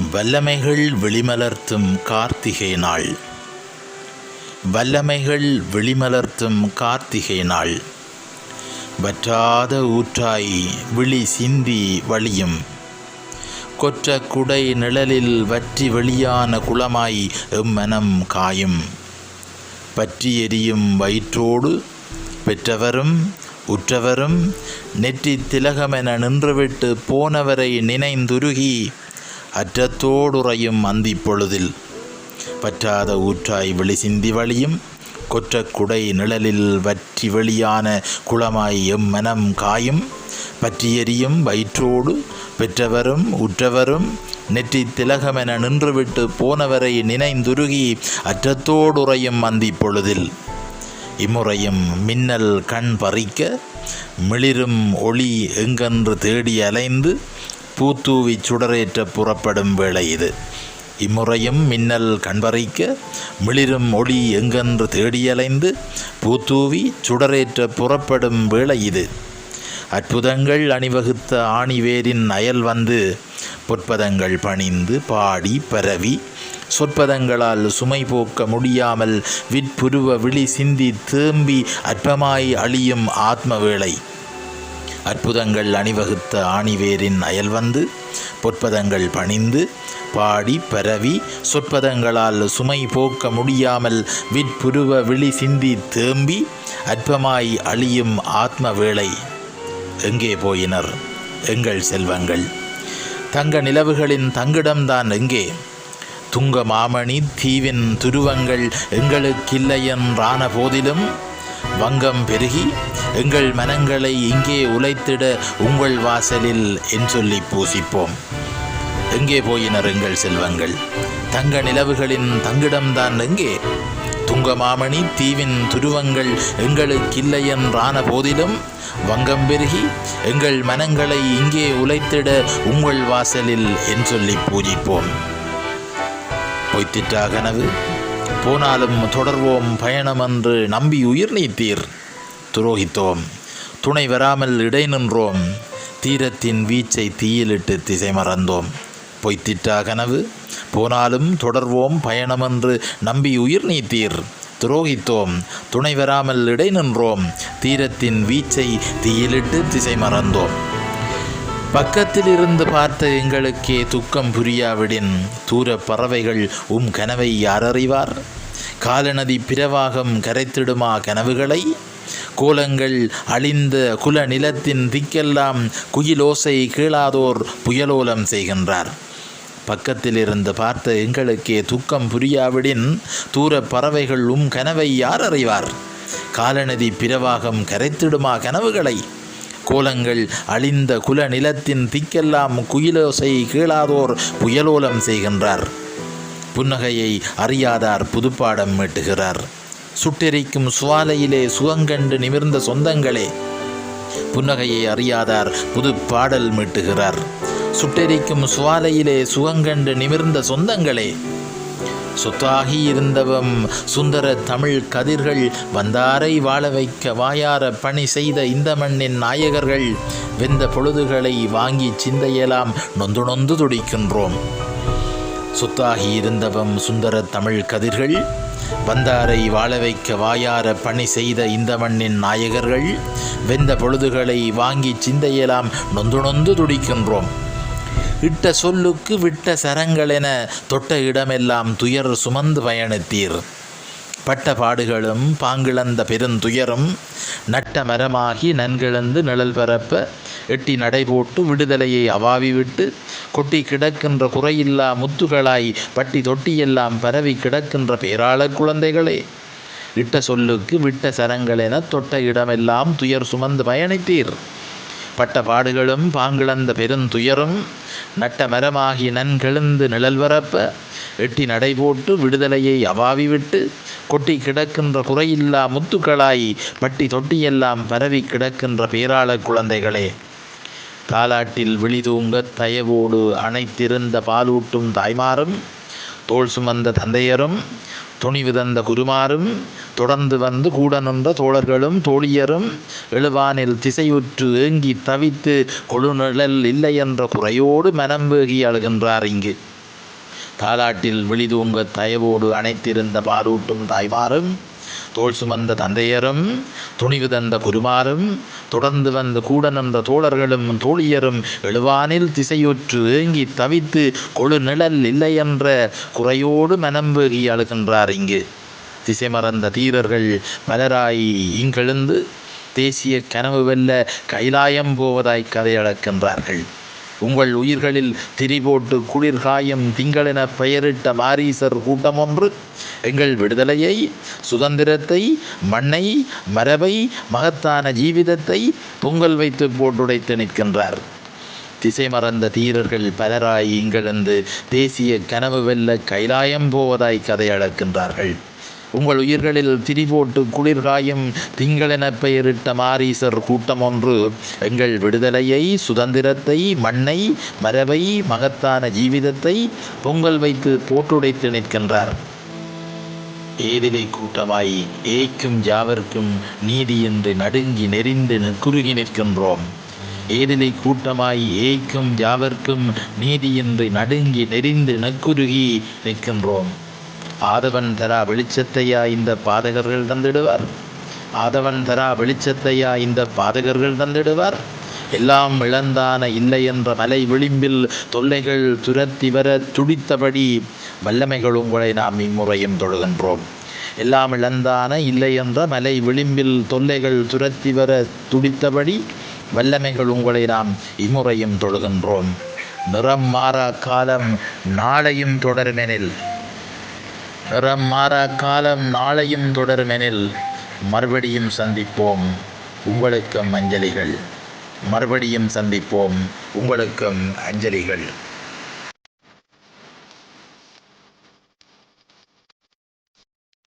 வல்லமைகள் வெளிமலர்த்தும் கார்த்திகை நாள். வல்லமைகள் வெளிமலர்த்தும் கார்த்திகை நாள். வற்றாத ஊற்றாய் விழி சிந்தி வழியும். கொற்ற குடை நிழலில் வற்றி வெளியான குளமாய் எம்மனம் காயும். பற்றி எரியும் வயிற்றோடு பெற்றவரும் உற்றவரும் நெற்றி திலகமென நின்றுவிட்டு போனவரை நினைந்துருகி அற்றத்தோடுறையும் அந்தி பொழுதில் பற்றாத ஊற்றாய் வெளி சிந்தி வழியும் கொற்ற குடை நிழலில் வற்றி வெளியான குளமாய் எம் மனம் காயும். பற்றியெறியும் வயிற்றோடு பெற்றவரும் உற்றவரும் நெற்றி திலகமென நின்றுவிட்டு போனவரை நினைந்துருகி அற்றத்தோடுறையும் அந்தி பொழுதில் இம்முறையும் மின்னல் கண் பறிக்க மிளிரும் ஒளி எங்கென்று தேடி அலைந்து பூத்தூவி சுடரேற்ற புறப்படும் வேளை இது. இம்முறையும் மின்னல் கண்பறிக்க மிளிரும் ஒளி எங்கென்று தேடியலைந்து பூத்தூவி சுடரேற்ற புறப்படும் வேளை இது. அற்புதங்கள் அணிவகுத்த ஆணிவேரின் அயல் வந்து பொற்பதங்கள் பணிந்து பாடி பரவி சொற்பதங்களால் சுமை போக்க முடியாமல் விற்புருவ விழி சிந்தி தேம்பி அற்பமாய் அழியும் ஆத்ம வேளை அற்புதங்கள் அணிவகுத்த ஆணிவேரின் அயல் வந்து பொற்பதங்கள் பணிந்து பாடி பரவி சொற்பதங்களால் சுமை போக்க முடியாமல் விற்புருவ விழி சிந்தி தேம்பி அற்பமாய் அழியும் ஆத்ம வேளை எங்கே போயினர் எங்கள் செல்வங்கள்? தங்க நிலவுகளின் தங்கிடம்தான் எங்கே? துங்க மாமணி தீவின் துருவங்கள் எங்களுக்கில்லையென்றான போதிலும் வங்கம் பெருகி எங்கள் மனங்களை இங்கே உலைத்திட உங்கள் வாசலில் என் சொல்லி பூசிப்போம். எங்கே போயினர் எங்கள் செல்வங்கள்? தங்க நிலவுகளின் தங்கிடம்தான் எங்கே? துங்கமாமணி தீவின் துருவங்கள் எங்களுக்கில்லையென்றான போதிலும் வங்கம் பெருகி எங்கள் மனங்களை இங்கே உலைத்திட உங்கள் வாசலில் என் சொல்லி பூஜிப்போம். பொய்த்திட்டா கனவு? போனாலும் தொடர்வோம் பயணமென்று நம்பி உயிர் நீத்தீர். துரோகித்தோம். துணை வராமல் இடை நின்றோம். தீரத்தின் வீச்சை தீயிலிட்டு திசை மறந்தோம். பொய்த்திட்டா கனவு? போனாலும் தொடர்வோம் பயணமென்று நம்பி உயிர் நீத்தீர். துரோகித்தோம். துணை வராமல் இடை நின்றோம். தீரத்தின் வீச்சை தீயிலிட்டு திசை மறந்தோம். பக்கத்தில் இருந்து பார்த்த எங்களுக்கே துக்கம் புரியாவிடின் தூர பறவைகள் உம் கனவை யார் அறிவார் காலநதி பிரவாகம் கரைத்திடுமா கனவுகளை? கோலங்கள் அழிந்த குல நிலத்தின் திக்கெல்லாம் குயிலோசை கீழாதோர் புயலோலம் செய்கின்றார். பக்கத்தில் இருந்து பார்த்த எங்களுக்கே துக்கம் புரியாவிடின் தூர பறவைகள் உம் கனவை யார் அறிவார் காலநதி பிரவாகம் கரைத்திடுமா கனவுகளை? கோலங்கள் அழிந்த குல நிலத்தின் திக்கெல்லாம் குயிலோசை கீழாதோர் புயலோலம் செய்கின்றார். புன்னகையை அறியாதார் புதுப்பாடம் மீட்டுகிறார். சுட்டெரிக்கும் சுவாலையிலே சுகங்கண்டு நிமிர்ந்த சொந்தங்களே. புன்னகையை அறியாதார் புது பாடல் மீட்டுகிறார். சுட்டெரிக்கும் சுவாலையிலே சுகங்கண்டு நிமிர்ந்த சொந்தங்களே. சொத்தாகி இருந்தவம் சுந்தர தமிழ் கதிர்கள் வந்தாரை வாழ வைக்க வாயார பணி செய்த இந்த மண்ணின் நாயகர்கள். வெந்த பொழுதுகளை வாங்கி சிந்தையெல்லாம் நொந்து நொந்து துடிக்கின்றோம். சொத்தாகி இருந்தவம் சுந்தர தமிழ் கதிர்கள் வந்தாரை வாழ வைக்க வாயார பணி செய்த இந்த மண்ணின் நாயகர்கள். வெந்த பொழுதுகளை வாங்கி சிந்தையெல்லாம் நொந்து நொந்து துடிக்கின்றோம். இட்ட சொல்லுக்கு விட்ட சரங்களென தொட்ட இடமெல்லாம் துயர் சுமந்து பயணித்தீர். பட்ட பாடுகளும் பாங்கிழந்த பெருந்துயரும் நட்ட மரமாகி நன்கிழந்து நிழல் பரப்ப எட்டி நடைபோட்டு விடுதலையை அவாவி விட்டு கொட்டி கிடக்கின்ற குறையில்லா முத்துகளாய் பட்டி தொட்டியெல்லாம் பரவி கிடக்கின்ற பேராள குழந்தைகளே. இட்ட சொல்லுக்கு விட்ட சரங்களென தொட்ட இடமெல்லாம் துயர் சுமந்து பயணித்தீர். பட்ட பாடுகளும் பாங்கிழந்த பெருந்துயரும் நட்ட மரமாகி நன்கெழுந்து நிழல் வரப்ப எட்டி நடைபோட்டு விடுதலையை அவாவி விட்டு கொட்டி கிடக்கின்ற குறையில்லா முத்துக்களாய் பட்டி தொட்டியெல்லாம் பரவி கிடக்கின்ற பேராள குழந்தைகளே. தாலாட்டில் விழிதூங்க தயவோடு அணைத்திருந்த பாலூட்டும் தாய்மாரும் தோள் சுமந்த தந்தையரும் துணிவு தந்த குருமாரும் தொடர்ந்து வந்து கூட நின்ற தோழர்களும் தோழியரும் எழுவானில் திசையுற்று ஏங்கி தவித்து கொழுநிழல் இல்லை என்ற குறையோடு மனம் வேகி அழுகின்றார் இங்கு. தாலாட்டில் விழிதூங்க தயவோடு அணைத்திருந்த பாலூட்டும் தாய்மாரும் தோல் சுமந்த தந்தையரும் துணிவு தந்த குருமாரும் தொடர்ந்து வந்த கூட நின்ற தோழர்களும் தோழியரும் எழுவானில் திசையுற்று ஏங்கி தவித்து கொழு நிழல் இல்லை என்ற குறையோடு மனம் வேகி அழுகின்றார் இங்கு. திசை மறந்த தீரர்கள் மலராய் இங்கெழுந்து தேசிய கனவு வெல்ல கைலாயம் போவதாய் கதையளக்கின்றார்கள் உங்கள் உயிர்களில் திரிபோட்டு குளிர்காயம் திங்களென பெயரிட்ட மாரீசர் கூட்டம் ஒன்று எங்கள் விடுதலையை சுதந்திரத்தை மண்ணை மரபை மகத்தான ஜீவிதத்தை பொங்கல் வைத்து போட்டுடைத்து நிற்கின்றார். திசை மறந்த தீரர்கள் பலராய் இங்கிருந்து தேசிய கனவு வெல்ல கைலாயம் போவதாய் கதையளக்கின்றார்கள் உங்கள் உயிர்களில் திரிபோட்டு குளிர்காயும் திங்களென பெயரிட்ட மாரீசர் கூட்டம் ஒன்று எங்கள் விடுதலையை சுதந்திரத்தை மண்ணை மரபை மகத்தான ஜீவிதத்தை பொங்கல் வைத்து போட்டுடைத்து நிற்கின்றார். ஏதிலை கூட்டமாய் ஏய்க்கும் யாவர்க்கும் நீதியின்றி நடுங்கி நெறிந்து குறுகி நிற்கின்றோம். ஏதிலை கூட்டமாய் ஏய்க்கும் யாவர்க்கும் நீதியின்றி நடுங்கி நெறிந்து நக்குருகி நிற்கின்றோம். ஆதவன் தரா வெளிச்சத்தையா இந்த பாதகர்கள் தந்திடுவார்? ஆதவன் தரா வெளிச்சத்தையா இந்த பாதகர்கள் தந்திடுவார்? எல்லாம் இழந்தான இல்லை என்ற மலை விளிம்பில் தொல்லைகள் துரத்தி வர துடித்தபடி வல்லமைகள் உங்களை நாம் இம்முறையும் தொழுகின்றோம். எல்லாம் இழந்தான இல்லை என்ற மலை விளிம்பில் தொல்லைகள் துரத்தி வர துடித்தபடி வல்லமைகள் உங்களை நாம் இம்முறையும் தொழுகின்றோம். நிறம் மாறா காலம் நாளையும் தொடருமெனில். ரம் மாறா காலம் நாளையும் தொடருமெனில் மறுபடியும் சந்திப்போம் உங்களுக்கும் அஞ்சலிகள். மறுபடியும் சந்திப்போம் உங்களுக்கும் அஞ்சலிகள்.